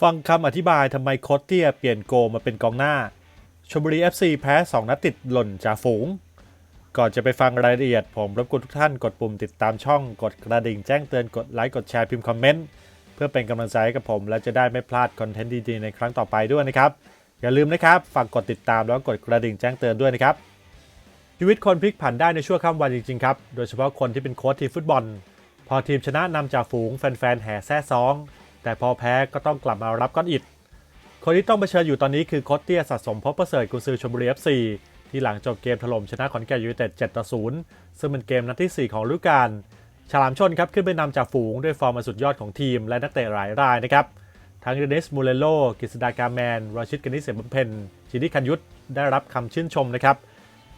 ฟังคำอธิบายทำไมโคตเตียเปลี่ยนโกมาเป็นกองหน้าชลบุรี FC แพ้ 2 นัดติดหล่นจากฝูง ก่อนจะไปฟังรายละเอียด ผมรบกวนทุกท่านกดปุ่มติดตามช่องกดกระดิ่งแจ้งเตือนกดไลค์กดแชร์พิมพ์คอมเมนต์ เพื่อเป็นกำลังใจให้กับผม และจะได้ไม่พลาดคอนเทนต์ดีๆในครั้งต่อไปด้วยนะครับ อย่าลืมนะครับฝากกดติดตามแล้วกดกระดิ่งแจ้งเตือนด้วยนะครับชีวิตคนพลิกผันได้ในชั่วข้ามวันจริงๆครับโดยเฉพาะคนที่เป็นโค้ชทีมฟุตบอล พอทีมชนะนำจากฝูงแฟนๆแห่แซ่ซ้อง แต่พอแพ้ก็ต้องกลับมารับก้อนอิด คนที่ต้องเผชิญอยู่ตอนนี้คือโคตเตียสะสมพบประเสริฐกุนซือชมบุรี FC ที่หลังจบเกมถล่มชนะขอนแก่นยูไนเต็ด7ต่อ0ซึ่งเป็นเกมนัดที่ 4 ของฤดูกาลฉลามชนครับขึ้นไปนำจากฝูงด้วยฟอร์มสุดยอดของทีมและนักเตะหลายรายนะครับ ทั้งเดนิสมูเลโลกฤษดากาแมนรอชิดกนิเสบเพ็ญจินิคันยุทธได้รับคำชื่นชมนะครับ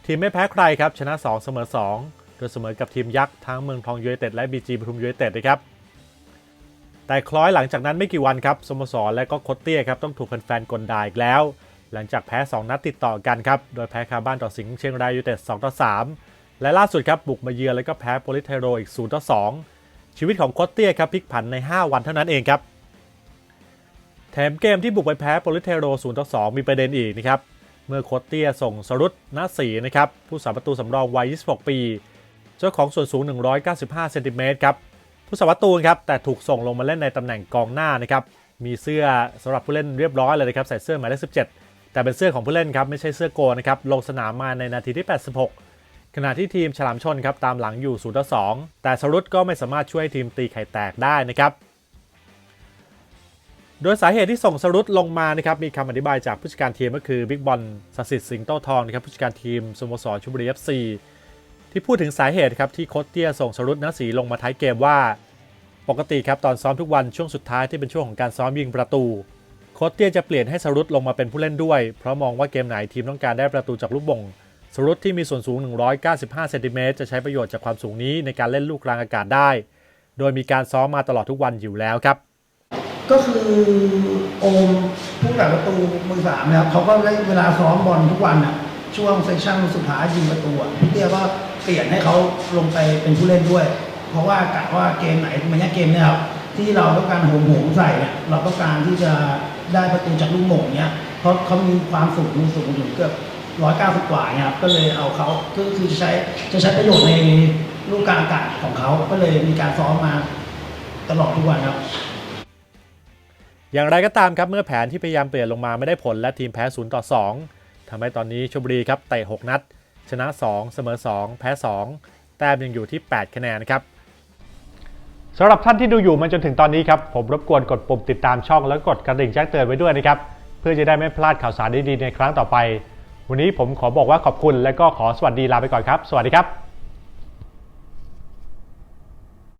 ทีมไม่แพ้ใครครับชนะ 2 เสมอ 2 โดยเสมอกับทีมยักษ์ทั้งเมืองทองยูไนเต็ดและบีจีปทุมยูไนเต็ดนะครับ แต่คล้อยหลังจากนั้นไม่กี่วันครับสโมสรและก็โคตเตี้ยครับต้องถูกแฟนๆกลด่าอีกแล้ว หลังจากแพ้ 2 นัดติดต่อกันครับ โดยแพ้คาบ้านต่อสิงห์เชียงรายยูเต็ด2ต่อ3และล่าสุดครับบุกมาเยือนแล้วก็แพ้โปลิเทโรอีก0ต่อ2ชีวิตของโคตเตี้ยครับพลิกผันใน 5 วันเท่านั้นเองครับแถมเกมที่บุกไปแพ้โปลิเทโร0ต่อ2มีประเด็นอีกนะครับเมื่อโคตเตี้ยส่งสรุตนาสีนะครับผู้สาประตูสำรองวัย 26 ปี เจ้าของส่วนสูง 195 เซนติเมตรครับ ผู้สาประตูครับแต่ถูกส่งลงมาเล่นในตำแหน่งกองหน้านะครับมีเสื้อสำหรับผู้เล่นเรียบร้อยเลยนะครับใส่เสื้อหมายเลข17 แต่เป็นเสื้อของผู้เล่นครับไม่ใช่เสื้อโกนะครับลงสนามมาในนาทีที่ 86 ขณะที่ทีมฉลามชนครับตามหลังอยู่0ต่อ2แต่สรุตก็ไม่สามารถช่วยทีมตีไข่แตกได้นะครับโดยสาเหตุที่ส่งสรุตลงมานะครับมีคำอธิบายจากผู้จัดการทีมก็คือบิ๊กบอลสัสิ์สิงโตทองนะครับผู้จัดการทีมสโมสรชุบุรี FC ที่พูดถึงสาเหตุครับที่โคตเตียส่งสรุตนสีลงมาท้ายเกมว่า ปกติครับตอนซ้อมทุกวันช่วงสุดท้ายที่เป็นช่วงของการซ้อมยิงประตูโคตเตียจะเปลี่ยนให้สรุตลงมาเป็นผู้เล่นด้วย เพราะมองว่าเกมไหนทีมต้องการได้ประตูจากลูกบ่งสรุตที่มีส่วนสูง 195เซนติเมตรจะใช้ประโยชน์จากความสูงนี้ในการเล่นลูกกลางอากาศได้ โดยมีการซ้อมมาตลอดทุกวันอยู่แล้วครับ ก็คือโอมผู้รักประตูมือสามนะครับเขาก็ได้เวลาซ้อมบอลทุกวันอะช่วงเซสชั่นสุดท้ายยิงประตูพี่เตี้ยก็ เปลี่ยนให้เขาลงไปเป็นผู้เล่นด้วย เพราะว่ากะว่าเกมไหนมันเนี้ยเกมเนี่ยครับที่เราต้องการโหมโหมใส่เนี่ยเราต้องการที่จะได้ประตูจากลูกโมงเนี้ยเพราะเขามีความสูงสูงถึงเกือบร้อยเก้าสิบกว่าเนี่ยครับก็เลยเอาเขาก็คือใช้จะใช้ประโยชน์ในลูกกลางอากาศของเขาก็เลยมีการซ้อมมาตลอดทุกวันครับอย่างไรก็ตามครับเมื่อแผนที่พยายามเปลี่ยนลงมาไม่ได้ผลและทีมแพ้ 0 ต่อ 2ทำให้ตอนนี้ชลบุรีครับเตะ 6 นัด ชนะ 2 เสมอ 2 แพ้ 2 แต้มยังอยู่ที่ 8 คะแนนนะครับสำหรับท่านที่ดูอยู่มาจนถึงตอนนี้ครับ ผมรบกวนกดปุ่มติดตามช่องแล้วกดกระดิ่งแจ้งเตือนไว้ด้วยนะครับ เพื่อจะได้ไม่พลาดข่าวสารดีๆในครั้งต่อไป วันนี้ผมขอบอกว่าขอบคุณและก็ขอสวัสดีลาไปก่อนครับ สวัสดีครับ